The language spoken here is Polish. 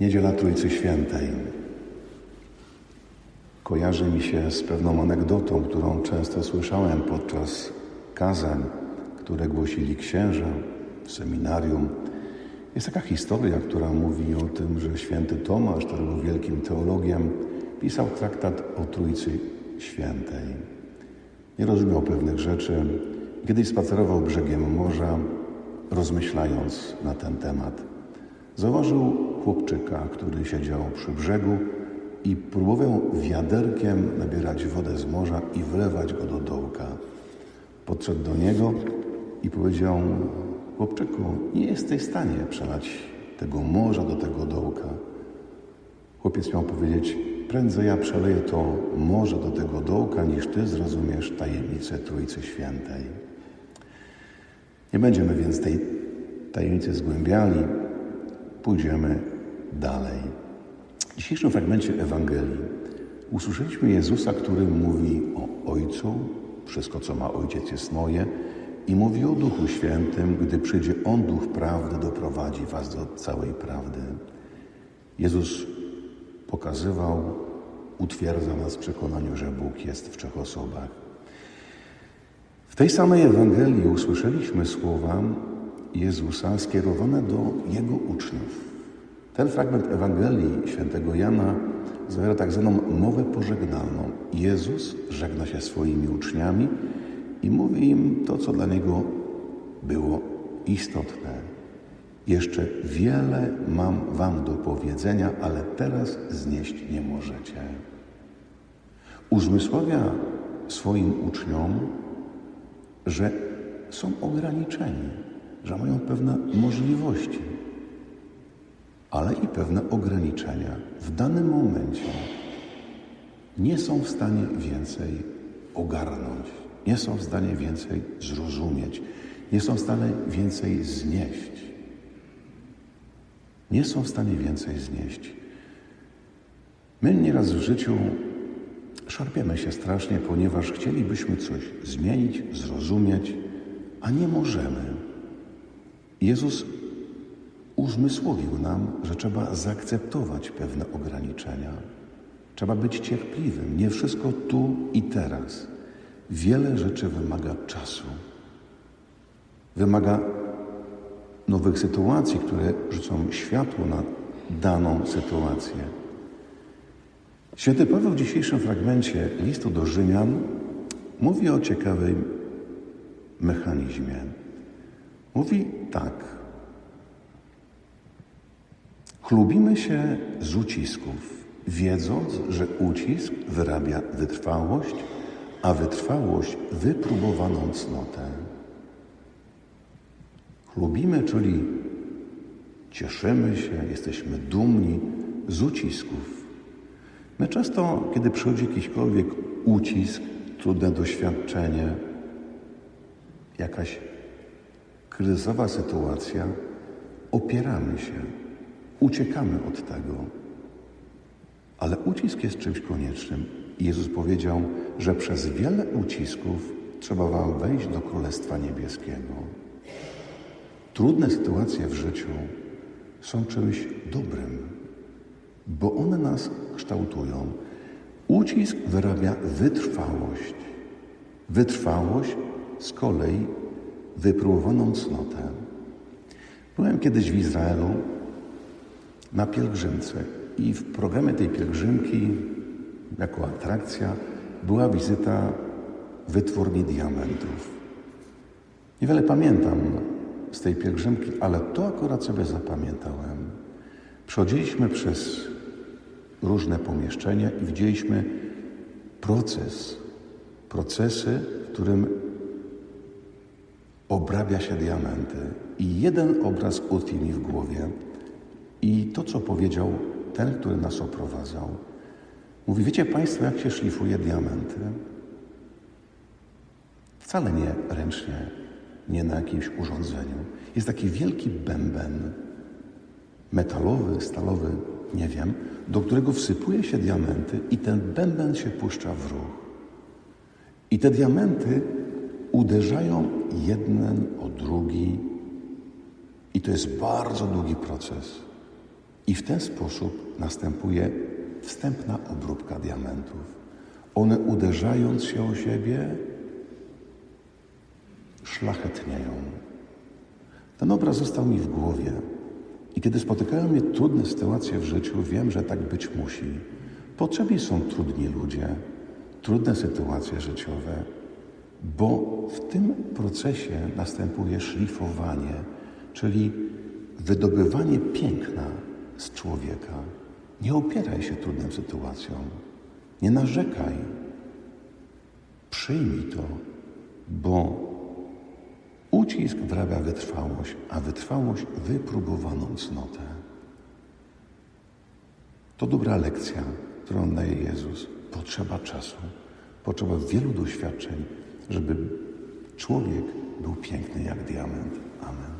Niedziela Trójcy Świętej kojarzy mi się z pewną anegdotą, którą często słyszałem podczas kazań, które głosili księża w seminarium. Jest taka historia, która mówi o tym, że święty Tomasz, który był wielkim teologiem, pisał traktat o Trójcy Świętej. Nie rozumiał pewnych rzeczy. Kiedyś spacerował brzegiem morza, rozmyślając na ten temat. Zauważył chłopczyka, który siedział przy brzegu i próbował wiaderkiem nabierać wodę z morza i wlewać go do dołka. Podszedł do niego i powiedział: Chłopczyku, nie jesteś w stanie przelać tego morza do tego dołka. Chłopiec miał powiedzieć: Prędzej ja przeleję to morze do tego dołka, niż ty zrozumiesz tajemnicę Trójcy Świętej. Nie będziemy więc tej tajemnicy zgłębiali, pójdziemy dalej. W dzisiejszym fragmencie Ewangelii usłyszeliśmy Jezusa, który mówi o Ojcu, wszystko co ma Ojciec jest moje, i mówi o Duchu Świętym, gdy przyjdzie On, Duch Prawdy, doprowadzi Was do całej prawdy. Jezus pokazywał, utwierdza nas w przekonaniu, że Bóg jest w trzech osobach. W tej samej Ewangelii usłyszeliśmy słowa Jezusa skierowane do Jego uczniów. Ten fragment Ewangelii świętego Jana zawiera tak zwaną mowę pożegnalną. Jezus żegna się swoimi uczniami i mówi im to, co dla Niego było istotne. Jeszcze wiele mam Wam do powiedzenia, ale teraz znieść nie możecie. Uzmysławia swoim uczniom, że są ograniczeni, że mają pewne możliwości, ale i pewne ograniczenia. W danym momencie nie są w stanie więcej ogarnąć, nie są w stanie więcej zrozumieć, nie są w stanie więcej znieść. Nie są w stanie więcej znieść. My nieraz w życiu szarpiemy się strasznie, ponieważ chcielibyśmy coś zmienić, zrozumieć, a nie możemy. Jezus uzmysłowił nam, że trzeba zaakceptować pewne ograniczenia. Trzeba być cierpliwym. Nie wszystko tu i teraz. Wiele rzeczy wymaga czasu. Wymaga nowych sytuacji, które rzucą światło na daną sytuację. Święty Paweł w dzisiejszym fragmencie listu do Rzymian mówi o ciekawym mechanizmie. Mówi tak. Chlubimy się z ucisków, wiedząc, że ucisk wyrabia wytrwałość, a wytrwałość wypróbowaną cnotę. Lubimy, czyli cieszymy się, jesteśmy dumni z ucisków. My często, kiedy przychodzi jakiśkolwiek ucisk, trudne doświadczenie, jakaś kryzysowa sytuacja, opieramy się, uciekamy od tego. Ale ucisk jest czymś koniecznym. Jezus powiedział, że przez wiele ucisków trzeba Wam wejść do Królestwa Niebieskiego. Trudne sytuacje w życiu są czymś dobrym, bo one nas kształtują. Ucisk wyrabia wytrwałość. Wytrwałość z kolei wypróbowaną cnotę. Byłem kiedyś w Izraelu na pielgrzymce i w programie tej pielgrzymki jako atrakcja była wizyta wytwórni diamentów. Niewiele pamiętam z tej pielgrzymki, ale to akurat sobie zapamiętałem. Przechodziliśmy przez różne pomieszczenia i widzieliśmy proces, procesy, w którym obrabia się diamenty. I jeden obraz utkwił mi w głowie. I to, co powiedział ten, który nas oprowadzał. Mówi, wiecie Państwo, jak się szlifuje diamenty? Wcale nie ręcznie, nie na jakimś urządzeniu. Jest taki wielki bęben, metalowy, stalowy, nie wiem, do którego wsypuje się diamenty i ten bęben się puszcza w ruch. I te diamenty uderzają jeden o drugi i to jest bardzo długi proces. I w ten sposób następuje wstępna obróbka diamentów. One uderzając się o siebie, szlachetnieją. Ten obraz został mi w głowie. I kiedy spotykają mnie trudne sytuacje w życiu, wiem, że tak być musi. Potrzebni są trudni ludzie, trudne sytuacje życiowe, bo w tym procesie następuje szlifowanie, czyli wydobywanie piękna z człowieka. Nie opieraj się trudnym sytuacjom, nie narzekaj. Przyjmij to, bo ucisk wrabia wytrwałość, a wytrwałość wypróbowaną cnotę. To dobra lekcja, którą daje Jezus. Potrzeba czasu, potrzeba wielu doświadczeń, żeby człowiek był piękny jak diament. Amen.